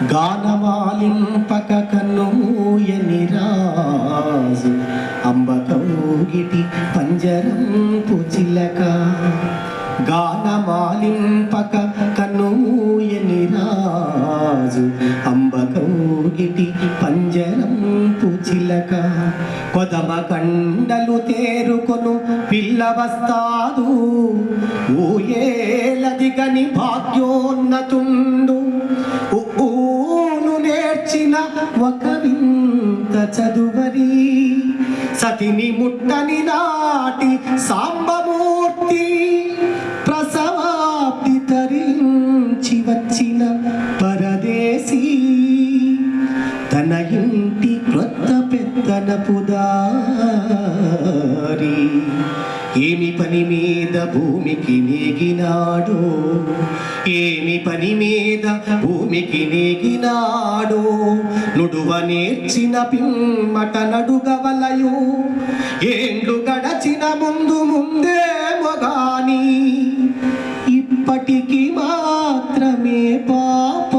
గానమాలింపక కన్నుయని రాజు అంబకౌగిటి పంజరం పుచిలక గానమాలింపక కన్నుయని రాజు అంబకౌగిటి పంజరం పుచిలక కొదమ కండలు తేరుకొను పిల్లవస్తాదు. ఊయేలదిగని భాగ్యోన్నతుండు. ఒక వింత చదువరి సతిని ముట్టని నాటి సాంబమూర్తి ప్రసవాప్తి తరించి వచ్చిన పరదేశీ. తన ఇంటి క్రొత్త పెద్దన పుదారీ. ఏమి పని మీద భూమికి నేగినాడు? ఏమి పని మీద భూమికి నేగినాడు? నుడువ నేర్చిన పిమ్మట నడుగవలయు. ఏండు గడచిన ముందు ముందే మొగాని. ఇప్పటికి మాత్రమే పాప.